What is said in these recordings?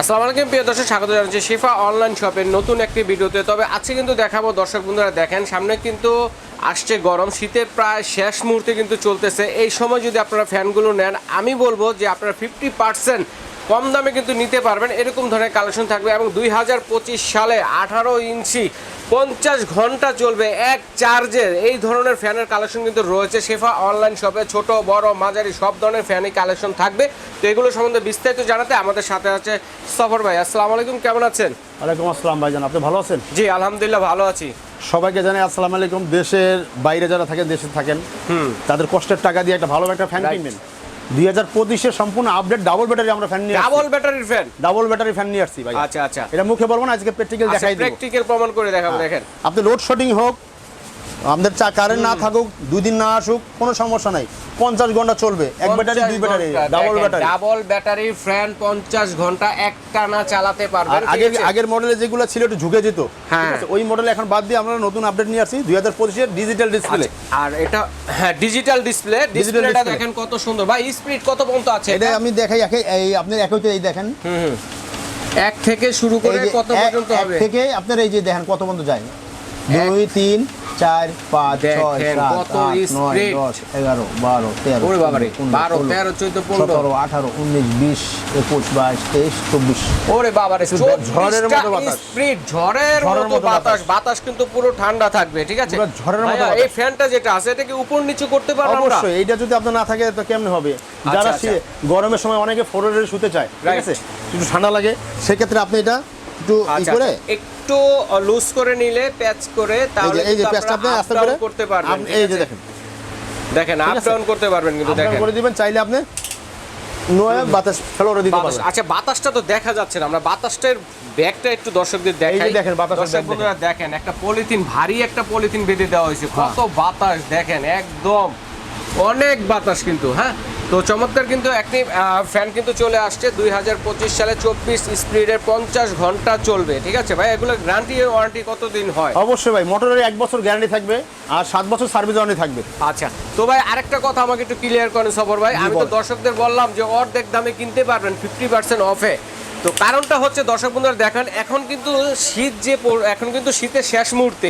আসসালামু আলাইকুম, প্রিয় দর্শক, স্বাগত জানাচ্ছি শিফা অনলাইন শপের নতুন একটি ভিডিওতে। তবে আজকে কিন্তু দেখাবো, দর্শক বন্ধুরা, দেখেন, সামনে কিন্তু আসছে গরম, শীতের প্রায় শেষ মুহূর্তে কিন্তু চলতেছে। এই সময় যদি আপনারা ফ্যানগুলো নেন, আমি বলব যে আপনারা ফিফটি পার্সেন্ট কম দামে কিন্তু নিতে পারবেন। এরকম ধরনের কালেকশন থাকবে এবং দুই হাজার পঁচিশ সালে আঠারো ইঞ্চি পঞ্চাশ ঘণ্টা চলবে এক চার্জের এই ধরনের ফ্যানের কালেকশন কিন্তু রয়েছে। শেফা অনলাইন শপে ছোট বড় মাঝারি সব ধরনের ফ্যানই কালেকশন থাকবে। তো এগুলো সম্বন্ধে বিস্তারিত জানাতে আমাদের সাথে আছে সফর ভাই। আসসালামু আলাইকুম কেমন আছেন? ওয়ালাইকুম আসসালাম ভাইজান আপনি ভালো আছেন? জি আলহামদুলিল্লাহ ভালো আছি। সবাইকে জানাই আসসালামু আলাইকুম। দেশের বাইরে যারা থাকেন দেশে থাকেন হুম। তাদের কষ্টের টাকা দিয়ে একটা ভালো একটা ফ্যান. কিনবেন। দুই হাজার পঁচিশের সম্পূর্ণ আপডেট ডাবল ব্যাটারি আমরা ফ্যান নিয়ে ডাবল ব্যাটারির ফ্যান ডাবল ব্যাটারি ফ্যান নিয়ে আসছি ভাই আচ্ছা আচ্ছা। এটা মুখে বলব না আজকে প্র্যাকটিক্যাল দেখাই দিব। প্র্যাকটিক্যাল প্রমাণ করে দেখাবো দেখেন। আপনি লোড শুটিং হোক আমাদের চা কারেন্ট না থাকুক দুই দিন না আসুক কোনো সমস্যা নাই। পঞ্চাশ ঘণ্টা চলবে এক ব্যাটারি দুই battery double battery double battery fan পঞ্চাশ ঘণ্টা একটানা চালাতে পারবেন আগের আগের মডেলে যেগুলো ছিল একটু ঝুঁকে যেত হ্যাঁ। ওই মডেল এখন বাদ দিয়ে আমরা নতুন আপডেট নিয়ে আসছি দুই হাজার পঁচিশের ডিজিটাল ডিসপ্লে আচ্ছা, আর এটা হ্যাঁ ডিজিটাল ডিসপ্লে ডিসপ্লেটা। দেখেন কত সুন্দর। ভাই স্পিড কত পর্যন্ত আছে? এটা আমি দেখাই একে এই আপনার একই তো এই দেখেন। হুম এক থেকে শুরু করে কত এক- পর্যন্ত এক হবে? থেকে আপনার এই যে দেখেন কত পর্যন্ত যায়। দুই তিন চার পাঁচ ছয় সাত আট নয় দশ এগারো বারো তেরো বারো চোদ্দ পনেরো। সতেরো আঠারো উনিশ বিশ একুশ বাইশ তেইশ চব্বিশ। ওরে বাবারে ঝড়ের মতো বাতাস। স্পিড ঝড়ের মতো বাতাস। বাতাস। কিন্তু পুরো ঠান্ডা থাকবে ঠিক আছে? ঝড়ের মতো এই ফ্যানটা যেটা আছে উপর নিচু করতে পারব অবশ্যই এইটা যদি আপনার না থাকে তো কেমনে হবে? যারা আচ্ছা। গরমের সময় অনেকে ফোরের শুতে চায় ঠিক আছে? একটু ঠান্ডা লাগে সেক্ষেত্রে আপনি এটা একটু আচ্ছা করে আচ্ছা, একটু লুজ করে নিলে প্যাচ করে তাহলে এই যে প্যাচটা আপনি আস্তে করে করতে পারবেন। এই যে দেখেন। দেখেন আপ ডাউন করতে পারবেন কিন্তু দেখেন। করে দিবেন চাইলে আপনি নয় বাতাস ফেলোরে দিতে পারবেন। আচ্ছা বাতাসটা তো দেখা যাচ্ছে না। আমরা বাতাসটার ব্যাগটা একটু দর্শকদের দেখাই। দেখেন বাতাসের bag বন্ধুরা দেখেন। একটা পলিথিন ভারী একটা পলিথিন বেঁধে দেওয়া হয়েছে। কত বাতাস দেখেন একদম অনেক বাতাস কিন্তু হ্যাঁ? তো চমৎকার কিন্তু একটি ফ্যান কিন্তু চলে আসছে। দুই হাজার পঁচিশ সালে চব্বিশ স্পিডের পঞ্চাশ ঘণ্টা চলবে। ঠিক আছে ভাই? এগুলো গ্যারান্টি ওয়ারেন্টি কতদিন হয়? অবশ্যই ভাই মোটরের এক বছর গ্যারান্টি থাকবে আর সাত বছর সার্ভিস ওয়ারেন্টি থাকবে। আচ্ছা। তো ভাই আরেকটা কথা আমাকে একটু ক্লিয়ার করেন সফর ভাই। আমি তো দর্শকদের বললাম যে অর্ধেক দামে কিনতে পারবেন ফিফটি পার্সেন্ট অফে তো কারণটা হচ্ছে দর্শক বন্ধুরা দেখেন এখন কিন্তু শীত যে এখন কিন্তু শীতের শেষ মুহূর্তে।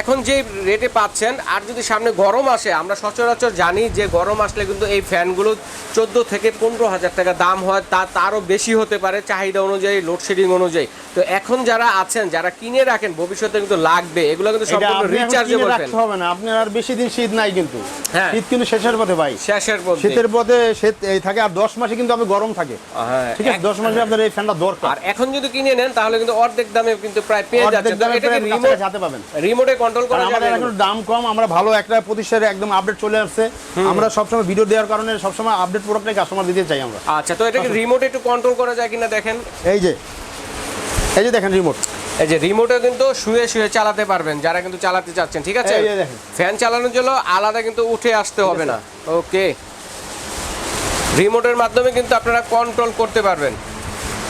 এখন যে রেটে পাচ্ছেন আর যদি সামনে গরম আসে আমরা সচরাচর জানি যে গরম আসলে কিন্তু এই ফ্যানগুলো চোদ্দ থেকে পনেরো হাজার টাকা দাম হয় তা তারও বেশি হতে পারে চাহিদা অনুযায়ী লোডশেডিং অনুযায়ী। তো এখন যারা আছেন যারা কিনে রাখেন ভবিষ্যতে কিন্তু লাগবে এগুলো কিন্তু সম্পূর্ণ রিচার্জেবল ফ্যান হবে না আপনার আর বেশি দিন শীত নাই কিন্তু। হ্যাঁ। শীত কিন্তু শেষের পথে ভাই। শেষের মধ্যে শীতের পথে শীত থাকে আর দশ মাসে কিন্তু আপনি গরম থাকে। হ্যাঁ ঠিক আছে দশ মাসে আপনার এই ফ্যানটা দরকার। আর এখন যদি কিনে নেন তাহলে কিন্তু অর্ধেক দামে কিন্তু প্রায় পেয়ে যাচ্ছে এটাকে রিমোট হাতে পাবেন। রিমোটে কন্ট্রোল করা আমাদের এখন দাম কম আমরা ভালো একটা প্রতিষ্ঠানে একদম আপডেট চলে আসছে। আমরা সবসময় ভিডিও দেওয়ার কারণে সবসময় আপডেট প্রোডাক্টটাই কাস্টমার দিতে চাই আমরা। আচ্ছা তো এটাকে রিমোটে একটু কন্ট্রোল করা যায় কিনা দেখেন? এই যে এই যে দেখেন রিমোট এই যে রিমোটে কিন্তু শুয়ে শুয়ে চালাতে পারবেন যারা কিন্তু চালাতে চাচ্ছেন ঠিক আছে? এই যে দেখেন। ফ্যান চালানোর জন্য আলাদা কিন্তু উঠে আসতে হবে না। ওকে রিমোটের মাধ্যমে কিন্তু আপনারা কন্ট্রোল করতে পারবেন।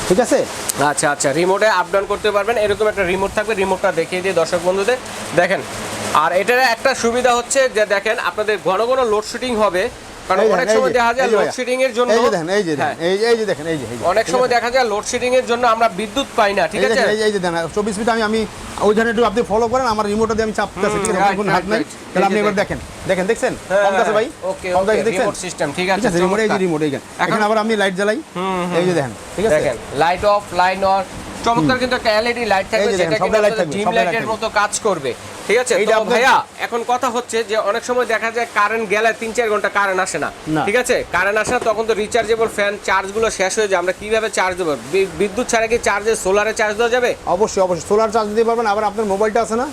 ঠিক আছে? আচ্ছা আচ্ছা রিমোটে আপ ডাউন করতে পারবেন। এরকম একটা রিমোট থাকবে রিমোটটা দেখিয়ে দিয়ে দর্শক বন্ধুদের দেখেন। আর এটার একটা সুবিধা হচ্ছে যে দেখেন আপনাদের ঘন ঘন লোডশেডিং হবে কারণ অনেক সময় দেখা যায় লোডশেডিং এর জন্য এই যে দেখেন এই যে হ্যাঁ, এই যে- দেখেন এই যে অনেক সময় দেখা যায় লোডশেডিং এর জন্য আমরা বিদ্যুৎ পাই না ঠিক আছে? এই যে- দেখেন ফিট আমি ওইখানে একটু আপনি ফলো করেন আমার রিমোটটা দিয়ে আমি চাপতেছি ঠিক আছে? কোনো হাত নাই। তাহলে আপনি এবার দেখেন। দেখেন দেখছেন? হ্যাঁ, কম আছে ভাই? ওকে কম আছে ওকে দেখছেন? রিমোট সিস্টেম ঠিক আছে আচ্ছা রিমোট এই যে রিমোট এইখান এখন- আবার আমি লাইট জ্বালাই। এই যে দেখেন ঠিক আছে? দেখেন লাইট অফ লাইন অন চমৎকার কিন্তু একটা এলইডি লাইট থাকবে সেটা যেটা কিন্তু ডিম লাইটের মতো কাজ করবে। ঠিক আছে? তো ভাইয়া এখন কথা হচ্ছে যে অনেক সময় দেখা যায় কারেন্ট গেলে তিন চার ঘণ্টা কারেন্ট আসে না। ঠিক আছে? কারেন্ট আসে না তখন তো রিচার্জেবল ফ্যান চার্জগুলো শেষ হয়ে যায়। আমরা কীভাবে চার্জ দেবো? বিদ্যুৎ ছাড়া কি চার্জে সোলারে চার্জ দেওয়া যাবে? অবশ্যই অবশ্যই। সোলার চার্জ দিতে পারবেন আবার আপনার মোবাইলটা আছে না?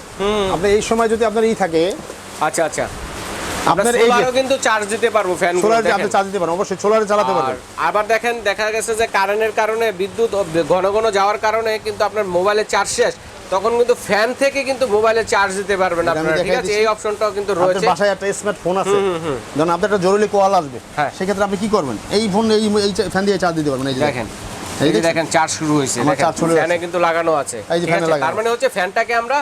আপনি এই সময় যদি আপনার ই থাকে আচ্ছা আচ্ছা। আপনার সোলারও কিন্তু চার্জ দিতে পারব ফ্যান সোলার আপনি চার্জ দিতে পারেন অবশ্যই সোলারে চালাতে পারবেন। আবার দেখেন দেখা গেছে যে কারেন্টের কারণে বিদ্যুৎ ঘন ঘন যাওয়ার কারণে কিন্তু আপনার মোবাইলে চার্জ শেষ। তখন কিন্তু ফ্যান থেকে কিন্তু মোবাইলে চার্জ দিতে পারবেন আপনারা ঠিক আছে? এই অপশনটাও কিন্তু রয়েছে। বাসায় একটা স্মার্ট ফোন আছে। ধরুন আপনার একটা জরুরি কল আসবে। হ্যাঁ। সেক্ষেত্রে আপনি কি করবেন? এই ফোন এই ফ্যান দিয়ে চার্জ দিতে পারবেন এই যে দেখেন। এই যে দেখেন চার্জ শুরু হয়েছে। দেখেন ফ্যানে কিন্তু লাগানো আছে। এই যে ফ্যানে লাগানো। তার মানে হচ্ছে ফ্যানটাকে আমরা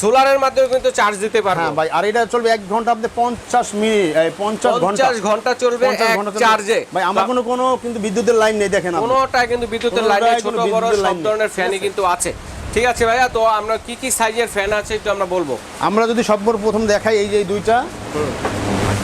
সোলারের মাধ্যমে কিন্তু চার্জ দিতে পারব। হ্যাঁ ভাই আর এটা চলবে এক ঘণ্টা আপনি পঞ্চাশ মিনিট এই পঞ্চাশ ঘণ্টা। পঞ্চাশ ঘণ্টা চলবে এক চার্জে ভাই আমার কোনো কোনো কিন্তু বিদ্যুতের লাইন নেই দেখেন আপনি। কোনোটা কিন্তু বিদ্যুতের লাইনে কোনোটায় ছোট বড় সব নেই। ধরনের ফ্যানই কিন্তু আছে। ঠিক আছে ভাইয়া তো আমরা কি কি সাইজের ফ্যান আছে একটু আমরা বলব? আমরা যদি সব প্রথম দেখাই এই যে দুইটা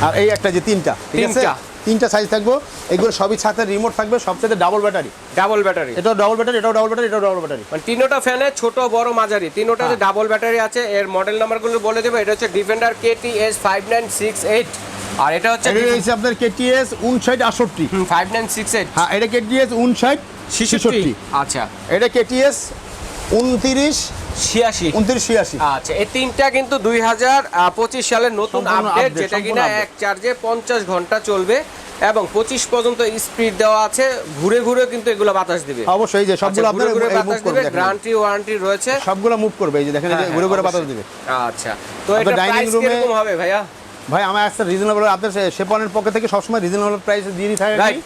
আর এই একটা যে তিনটা ঠিক আছে? তিনটা। তিনটা সাইজ থাকব এগুলো সবই সাথে রিমোট থাকবে সবচেয়ে ডাবল ব্যাটারি ডাবল ব্যাটারি এটাও ডাবল ব্যাটারি এটাও ডাবল ব্যাটারি এটাও ডাবল ব্যাটারি মানে তিনোটা ফ্যানে ছোট বড় মাঝারি তিনোটাতে হ্যাঁ। ডাবল ব্যাটারি আছে এর মডেল নাম্বারগুলো বলে দেবো এটা হচ্ছে Defender KT S five nine six eight আর এটা হচ্ছে এটা হচ্ছে আপনার কেটিএস উনষাট আটষট্টি। ফাইভ নাইন সিক্স এইট হ্যাঁ এটা কেটিএস উনষাট ছেষট্টি। আচ্ছা। এটা কেটিএস উনত্রিশ ছিয়াশি। উনত্রিশ ছিয়াশি। আচ্ছা এই তিনটা কিন্তু দুই হাজার পঁচিশ সালের নতুন আপডেট যেটা কিনা এক চার্জে পঞ্চাশ ঘণ্টা চলবে এবং পঁচিশ পর্যন্ত স্পিড দেওয়া আছে ঘুরে ঘুরে কিন্তু এগুলো বাতাস দিবে। অবশ্যই যে সবগুলো আচ্ছা, আপনার ঘুরে বাতাস দিবে গ্যারান্টি ওয়ারেন্টি রয়েছে। সবগুলো মুভ করবে এই যে দেখেন হ্যাঁ, ঘুরে ঘুরে বাতাস দিবে। আচ্ছা তো এটা প্রাইস room-এ- হবে ভাইয়া? ভাই আমার একটা রিজনেবল আপনার সেপনের পক্ষ থেকে সবসময় রিজনেবল প্রাইস দিয়ে থাকি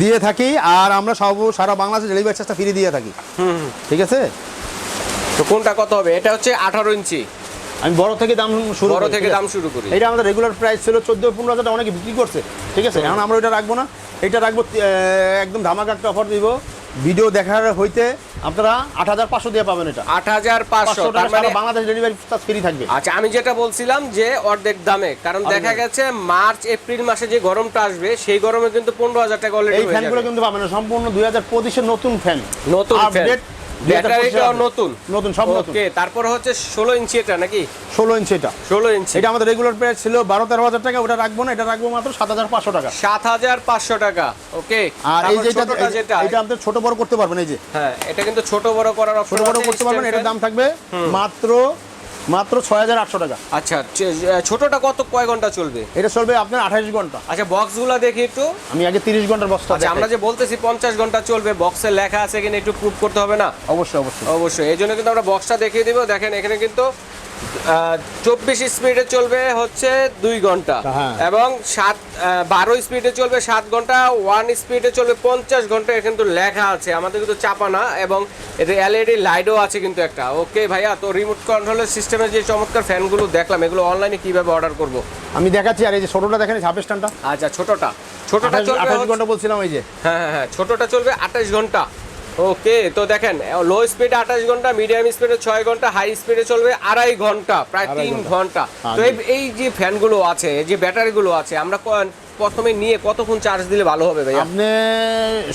দিয়ে থাকি আর আমরা সব সারা বাংলাদেশে ডেলিভারি চার্জটা ফ্রি দিয়ে থাকি। ঠিক আছে? তো কোনটা কত হবে? এটা হচ্ছে আঠারো ইঞ্চি। আমি বড় থেকে দাম শুরু বড় থেকে দাম শুরু করি। এটা আমাদের রেগুলার প্রাইস ছিল চোদ্দ পনেরো হাজার টাকা অনেকে বিক্রি করছে ঠিক আছে? এখন আমরা ওইটা রাখব না। এটা রাখব একদম ধামাকা একটা অফার দিব। ভিডিও দেখার হইতে আপনারা আট হাজার পাঁচশো দিয়ে পাবেন এটা। আট হাজার পাঁচশো পাঁচশো তার মানে বাংলাদেশ ডেলিভারি চার্জ ফ্রি থাকবে। আচ্ছা আমি যেটা বলছিলাম যে অর্ধেক দামে কারণ দেখা গেছে মার্চ এপ্রিল মাসে যে গরমটা আসবে সেই গরমে কিন্তু পনেরো হাজার টাকা অলরেডি এই ফ্যানগুলো কিন্তু পাবেন না, সম্পূর্ণ দুই হাজার পঁচিশের নতুন ফ্যান নতুন আপডেট ব্যাটারিটাও নতুন। নতুন সব নতুন। ওকে তারপর হচ্ছে ষোলো ইঞ্চি এটা নাকি? ষোলো ইঞ্চি এটা। ষোলো ইঞ্চি। এটা আমাদের রেগুলার প্রাইস ছিল বারো তেরো হাজার টাকা ওটা রাখব না এটা রাখব মাত্র সাত হাজার পাঁচশো টাকা। সাত হাজার পাঁচশো টাকা। ওকে আর এই যেটা ছোটটা যেটা। এটা আপনি ছোট বড় করতে পারবেন এই যে। হ্যাঁ এটা কিন্তু ছোট বড় করার ছোট বড় করতে পারবেন এটার দাম থাকবে মাত্র মাত্র ছয় হাজার আটশো টাকা। আচ্ছা ছোটটা কত কয় ঘণ্টা চলবে? এটা চলবে আপনার আঠাশ ঘণ্টা। আচ্ছা বক্সগুলো দেখি একটু। আমি আগে তিরিশ ঘণ্টার বস্তা আছে আমরা যে বলতেছি পঞ্চাশ ঘণ্টা চলবে বক্সে লেখা আছে কিনা একটু প্রুভ করতে হবে না? অবশ্যই অবশ্যই। অবশ্যই এই জন্য কিন্তু আমরা বক্সটা দেখিয়ে দিব। দেখেন এখানে কিন্তু চব্বিশ স্পিডে চলবে হচ্ছে দুই ঘণ্টা হ্যাঁ। এবং সাত বারো স্পিডে চলবে সাত ঘণ্টা ওয়ান স্পিডে চলবে পঞ্চাশ ঘণ্টা এখানে কিন্তু লেখা আছে আমাদের কিন্তু চাপা না এবং এটা এলইডি লাইটও আছে কিন্তু একটা। ওকে ভাইয়া তো রিমোট কন্ট্রোলের সিস্টেমের যে চমৎকার ফ্যানগুলো দেখলাম এগুলো অনলাইনে কীভাবে অর্ডার করব? আমি দেখাচ্ছি আর এই যে ছোটটা দেখেন ছাব্বিশ স্ট্যান্ডটা আচ্ছা ছোটটা। ছোটটা চলবে আঠাশ ঘণ্টা বলছিলাম এই যে। হ্যাঁ হ্যাঁ হ্যাঁ ছোটটা চলবে আঠাশ ঘণ্টা। ওকে তো দেখেন লো স্পিডে আঠাশ ঘণ্টা মিডিয়াম স্পিডে ছয় ঘণ্টা হাই স্পিডে চলবে আড়াই ঘণ্টা প্রায় তিন ঘণ্টা। হ্যাঁ, তো এই- যে ফ্যানগুলো আছে যে ব্যাটারিগুলো আছে আমরা প্রথমে নিয়ে কতক্ষণ চার্জ দিলে ভালো হবে ভাই আপনি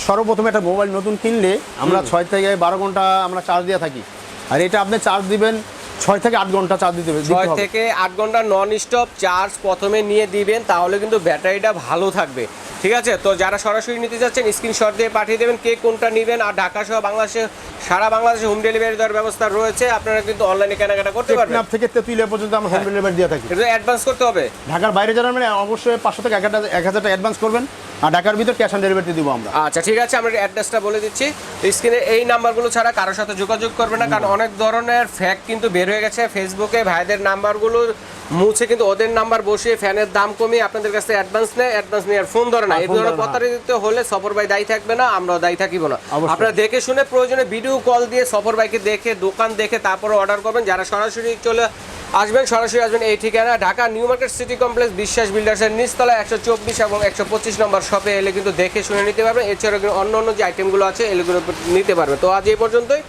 সর্বপ্রথম একটা মোবাইল নতুন কিনলে আমরা ছয় থেকে বারো ঘণ্টা আমরা চার্জ দিয়ে থাকি। আর এটা আপনি চার্জ দিবেন ছয় থেকে আট ঘণ্টা চার্জ দিতে হবে ছয় থেকে আট ঘণ্টা নন স্টপ চার্জ প্রথমে নিয়ে দিবেন তাহলে কিন্তু ব্যাটারিটা ভালো থাকবে। ঠিক আছে? তো যারা সরাসরি নিতে যাচ্ছেন স্ক্রিনশট দিয়ে পাঠিয়ে দেবেন কে কোনটা নেবেন। আর ঢাকা সহ বাংলাদেশে সারা বাংলাদেশে হোম ডেলিভারি দেওয়ার ব্যবস্থা রয়েছে। আপনারা কিন্তু অনলাইনে কেনাকাটা করতে পারবেন। টেকনাফ থেকে তেতুলিয়া পর্যন্ত আমরা হোম ডেলিভারি দিয়ে থাকি। এটা অ্যাডভান্স করতে হবে। ঢাকার বাইরে যারা মানে অবশ্যই পাঁচশো থেকে এক হাজার এক হাজার টাকা অ্যাডভান্স করবেন। আর ঢাকার ভিতর ক্যাশ অন ডেলিভারি দিব আমরা। আচ্ছা ঠিক আছে। আমরা অ্যাড্রেসটা বলে দিচ্ছি। স্ক্রিনে এই নাম্বারগুলো ছাড়া কারোর সাথে যোগাযোগ করবে না কারণ অনেক ধরনের ফ্যাক কিন্তু বের হয়ে গেছে ফেসবুকে ভাইদের নাম্বারগুলো মুছে কিন্তু ওদের নাম্বার বসিয়ে ফ্যানের দাম কমিয়ে আপনাদের কাছে অ্যাডভান্স নেয় অ্যাডভান্স নিয়ে আর ফোন ধরে না। এই ধরনের ধরে প্রতারিত হলে সফর ভাই দায়ী থাকবে না আমরাও দায়ী থাকিব না। আপনারা দেখে শুনে প্রয়োজনে ভিডিও কল দিয়ে সফর ভাইকে দেখে দোকান দেখে তারপরে অর্ডার করবেন। যারা সরাসরি চলে আসবেন, সরাসরি আসবেন এই ঠিকানা। Dhaka New Market City Complex Biswas বিল্ডার্সের নিচতলা একশো চব্বিশ এবং একশো পঁচিশ নম্বর শপে এলে কিন্তু দেখে শুনে নিতে পারবেন। এছাড়াও কিন্তু অন্য অন্য যে আইটেমগুলো আছে, এগুলো নিতে পারবে তো আজ এই পর্যন্তই।